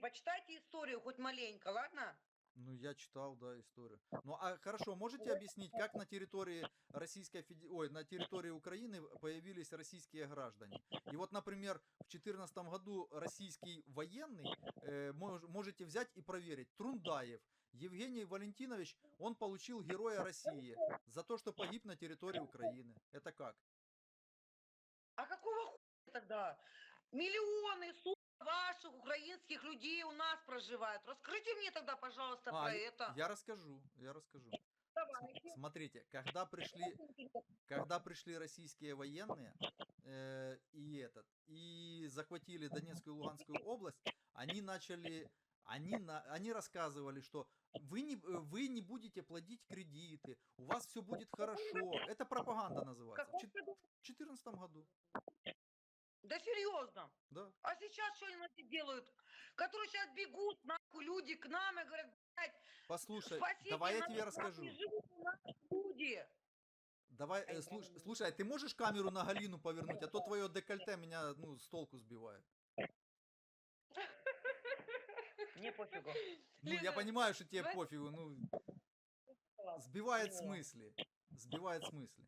Почитайте историю хоть маленько, ладно? Ну, я читал, да, историю. Ну, а хорошо, можете объяснить, как на территории Российской Феде- ой, на территории Украины появились российские граждане? И вот, например, в 2014 году российский военный, э, мож- можете взять и проверить, Трундаев Евгений Валентинович, он получил Героя России за то, что погиб на территории Украины. Это как? А какого хуя тогда? Миллионы, сука, ваших украинских людей у нас проживают. Раскройте мне тогда, пожалуйста, А, про я- это. я расскажу, я расскажу. Давайте. Смотрите, когда пришли когда пришли российские военные э, и этот и захватили Донецкую и Луганскую область, они начали они, на, они рассказывали, что вы не, вы не будете платить кредиты, у вас все будет хорошо. Это пропаганда называется. В 2014 году. Да серьезно. Да. Сейчас что они эти делают? Которые сейчас бегут, нахуй, люди к нам и говорят, блядь, Послушай, спасите давай я тебе расскажу. люди. Давай, э, слуш- слушай, а ты можешь камеру на Галину повернуть, а то твое декольте меня ну, с толку сбивает. Мне пофигу. Ну, я понимаю, что тебе давай- пофигу, ну, сбивает Поняла. смысле. Сбивает смысле.